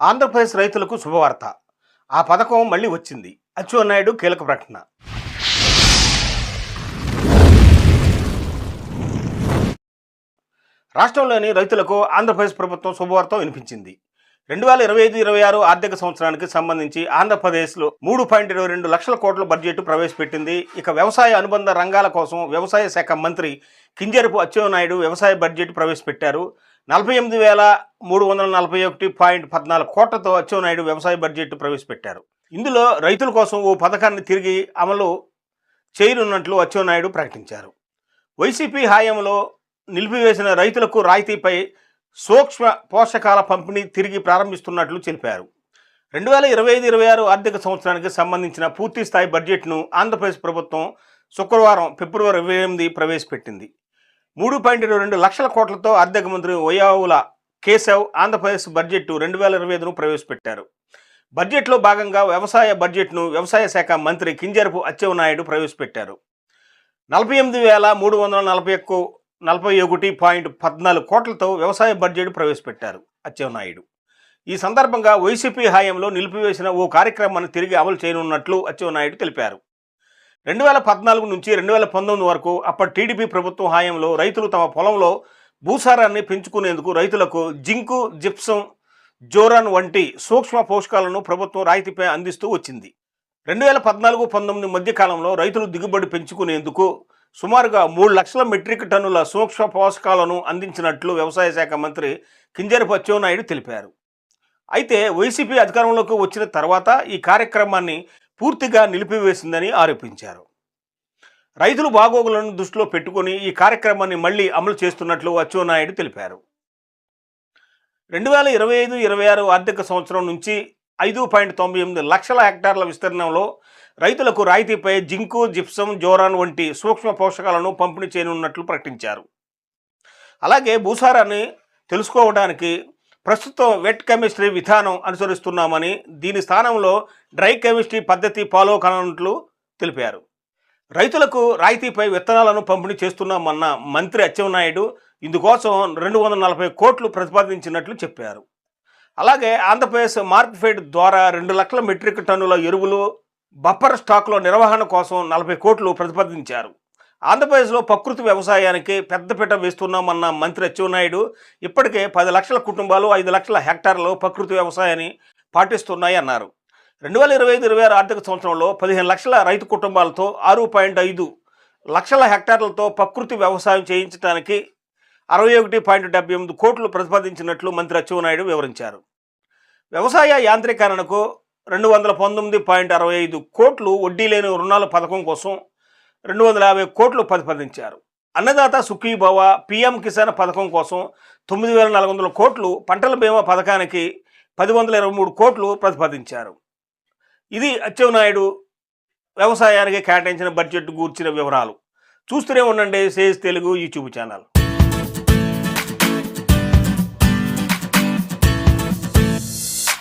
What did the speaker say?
ఆంధ్రప్రదేశ్ రైతులకు శుభవార్త. ఆ పథకం మళ్ళీ వచ్చింది. అచ్చెన్నాయుడు కీలక ప్రకటన. రాష్ట్రంలోని రైతులకు ఆంధ్రప్రదేశ్ ప్రభుత్వం శుభవార్త వినిపించింది. రెండు వేల ఇరవై ఐదు ఇరవై ఆరు ఆర్థిక సంవత్సరానికి సంబంధించి ఆంధ్రప్రదేశ్లో మూడు పాయింట్ ఇరవై రెండు లక్షల కోట్ల బడ్జెట్ ప్రవేశపెట్టింది. ఇక వ్యవసాయ అనుబంధ రంగాల కోసం వ్యవసాయ శాఖ మంత్రి కింజరపు అచ్చెన్నాయుడు వ్యవసాయ బడ్జెట్ ప్రవేశపెట్టారు. నలభై ఎనిమిది వేల మూడు వందల నలభై ఒకటి పాయింట్ పద్నాలుగు కోట్లతో అచ్చెన్నాయుడు వ్యవసాయ బడ్జెట్ ప్రవేశపెట్టారు. ఇందులో రైతుల కోసం ఓ పథకాన్ని తిరిగి అమలు చేయనున్నట్లు అచ్చెన్నాయుడు ప్రకటించారు. వైసీపీ హాయంలో నిలిపివేసిన రైతులకు రాయితీపై సూక్ష్మ పోషకాల పంపిణీ తిరిగి ప్రారంభిస్తున్నట్లు తెలిపారు. రెండు వేల ఇరవై ఐదు ఇరవై ఆరు ఆర్థిక సంవత్సరానికి సంబంధించిన పూర్తి స్థాయి బడ్జెట్ను ఆంధ్రప్రదేశ్ ప్రభుత్వం శుక్రవారం ఫిబ్రవరి ఇరవై ఎనిమిది ప్రవేశపెట్టింది. మూడు పాయింట్ ఇరవై రెండు లక్షల కోట్లతో ఆర్థిక మంత్రి వయావుల కేశవ్ ఆంధ్రప్రదేశ్ బడ్జెట్ రెండు వేల ఇరవై ఐదును ప్రవేశపెట్టారు. బడ్జెట్లో భాగంగా వ్యవసాయ బడ్జెట్ను వ్యవసాయ శాఖ మంత్రి కింజరపు అచ్చెవనాయుడు ప్రవేశపెట్టారు. నలభై ఎనిమిది వేల మూడు వందల నలభై ఒక్క నలభై ఒకటి పాయింట్ పద్నాలుగు కోట్లతో వ్యవసాయ బడ్జెట్ ప్రవేశపెట్టారు అచ్చెవనాయుడు ఈ సందర్భంగా వైసీపీ హాయంలో నిలిపివేసిన ఓ కార్యక్రమాన్ని తిరిగి అమలు చేయనున్నట్లు అచ్చెవనాయుడు తెలిపారు. రెండు వేల పద్నాలుగు నుంచి రెండు వేల పంతొమ్మిది వరకు అప్పటి టీడీపీ ప్రభుత్వం హాయంలో రైతులు తమ పొలంలో భూసారాన్ని పెంచుకునేందుకు రైతులకు జింకు జిప్సం జోరాన్ వంటి సూక్ష్మ పోషకాలను ప్రభుత్వం రాయితీపై అందిస్తూ వచ్చింది. రెండు వేల పద్నాలుగు పంతొమ్మిది మధ్యకాలంలో రైతులు దిగుబడి పెంచుకునేందుకు సుమారుగా మూడు లక్షల మెట్రిక్ టన్నుల సూక్ష్మ పోషకాలను అందించినట్లు వ్యవసాయ శాఖ మంత్రి కింజరి అచ్చెన్నాయుడు తెలిపారు. అయితే వైసీపీ అధికారంలోకి వచ్చిన తర్వాత ఈ కార్యక్రమాన్ని పూర్తిగా నిలిపివేసిందని ఆరోపించారు. రైతులు బాగోగులను దృష్టిలో పెట్టుకొని ఈ కార్యక్రమాన్ని మళ్ళీ అమలు చేస్తున్నట్లు అచ్చెన్నాయుడు తెలిపారు. రెండు వేల ఇరవై ఐదు ఇరవై ఆరు ఆర్థిక సంవత్సరం నుంచి ఐదు పాయింట్ తొంభై ఎనిమిది లక్షల హెక్టార్ల విస్తీర్ణంలో రైతులకు రాయితీపై జింకు జిప్సం జోరాన్ వంటి సూక్ష్మ పోషకాలను పంపిణీ చేయనున్నట్లు ప్రకటించారు. అలాగే భూసారాన్ని తెలుసుకోవడానికి ప్రస్తుతం వెట్ కెమిస్ట్రీ విధానం అనుసరిస్తున్నామని దీని స్థానంలో డ్రై కెమిస్ట్రీ పద్ధతి ఫాలో కానున్నట్లు తెలిపారు. రైతులకు రాయితీపై విత్తనాలను పంపిణీ చేస్తున్నామన్న మంత్రి అచ్చెన్నాయుడు ఇందుకోసం రెండు వందల నలభై కోట్లు ప్రతిపాదించినట్లు చెప్పారు. అలాగే ఆంధ్రప్రదేశ్ మార్క్ఫెడ్ ద్వారా రెండు లక్షల మెట్రిక్ టన్నుల ఎరువులు బఫర్ స్టాక్లో నిర్వహణ కోసం నలభై కోట్లు ప్రతిపాదించారు. ఆంధ్రప్రదేశ్లో ప్రకృతి వ్యవసాయానికి పెద్దపీట వేస్తున్నామన్న మంత్రి అచ్చెన్నాయుడు ఇప్పటికే పది లక్షల కుటుంబాలు ఐదు లక్షల హెక్టార్లలో ప్రకృతి వ్యవసాయాన్ని పాటిస్తున్నాయి అన్నారు. రెండు వేల ఇరవై ఐదు ఇరవై ఆరు ఆర్థిక సంవత్సరంలో పదిహేను లక్షల రైతు కుటుంబాలతో ఆరు పాయింట్ ఐదు లక్షల హెక్టార్లతో ప్రకృతి వ్యవసాయం చేయించడానికి అరవై ఒకటి పాయింట్ డెబ్బై ఎనిమిది కోట్లు ప్రతిపాదించినట్లు మంత్రి అచ్చెన్నాయుడు వివరించారు. వ్యవసాయ యాంత్రీకరణకు రెండు వందల పంతొమ్మిది పాయింట్ అరవై ఐదు కోట్లు వడ్డీ లేని రుణాల పథకం కోసం రెండు వందల యాభై కోట్లు ప్రతిపాదించారు అన్నదాత సుఖీభవ పిఎం కిసాన్ పథకం కోసం తొమ్మిది వేల నాలుగు వందల కోట్లు పంటల బీమా పథకానికి పది వందల ఇరవై మూడు కోట్లు ప్రతిపాదించారు ఇది అచ్చెన్నాయుడు వ్యవసాయానికి కేటాయించిన బడ్జెట్ గూర్చిన వివరాలు. చూస్తూనే ఉండండి సేజ్ తెలుగు యూట్యూబ్ ఛానల్.